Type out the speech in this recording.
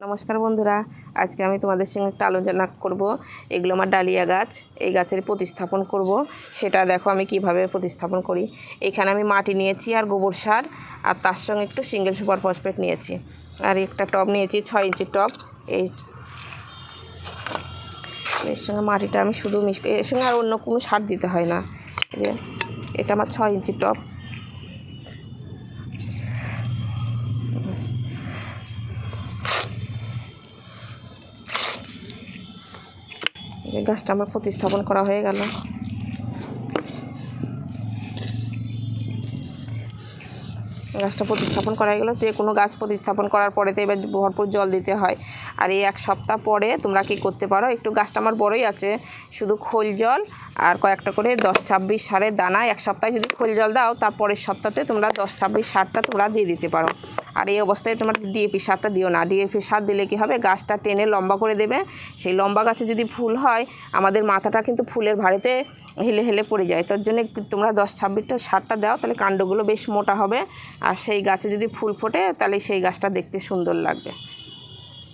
নমস্কার বন্ধুরা, আজকে আমি তোমাদের সঙ্গে একটা আলোচনা করব। এগুলো আমার ডালিয়া গাছ, এই গাছের প্রতিস্থাপন করব। সেটা দেখো আমি কীভাবে প্রতিস্থাপন করি। এখানে আমি মাটি নিয়েছি আর গোবর সার, আর তার সঙ্গে একটু সিঙ্গেল সুপার ফসফেট নিয়েছি। আর একটা টব নিয়েছি, ছয় ইঞ্চি টব। এই এর সঙ্গে মাটিটা আমি শুধু মিশ এর সঙ্গে আর অন্য কোনো সার দিতে হয় না। যে, এটা আমার ছয় ইঞ্চি টব। এই গাছটা আমার প্রতিস্থাপন করা হয়ে গেল। গাছটা প্রতিস্থাপন করা গেলো। যে কোনো গাছ প্রতিস্থাপন করার পরে তো এবার ভরপুর জল দিতে হয়। আর এই এক সপ্তাহ পরে তোমরা কি করতে পারো? একটু গাছটা আমার বড়ই আছে। শুধু খোল জল আর কয়েকটা করে দশ ছাব্বিশ সারের দানা। এক সপ্তাহে যদি খোল জল দাও, তারপরের সপ্তাহে তোমরা দশ ছাব্বিশ সারটা তোমরা দিয়ে দিতে পারো। আর এই অবস্থায় তোমার ডিএপি সারটা দিও না। ডিএপি সার দিলে কি হবে? গাছটা টেনে লম্বা করে দেবে। সেই লম্বা গাছে যদি ফুল হয়, আমাদের মাথাটা কিন্তু ফুলের ভাড়িতে হেলে হেলে পড়ে যায়। তার জন্য তোমরা দশ ছাব্বিশটা সারটা দাও, তাহলে কাণ্ডগুলো বেশ মোটা হবে। আর সেই গাছে যদি ফুল ফোটে, তাহলে সেই গাছটা দেখতে সুন্দর লাগবে।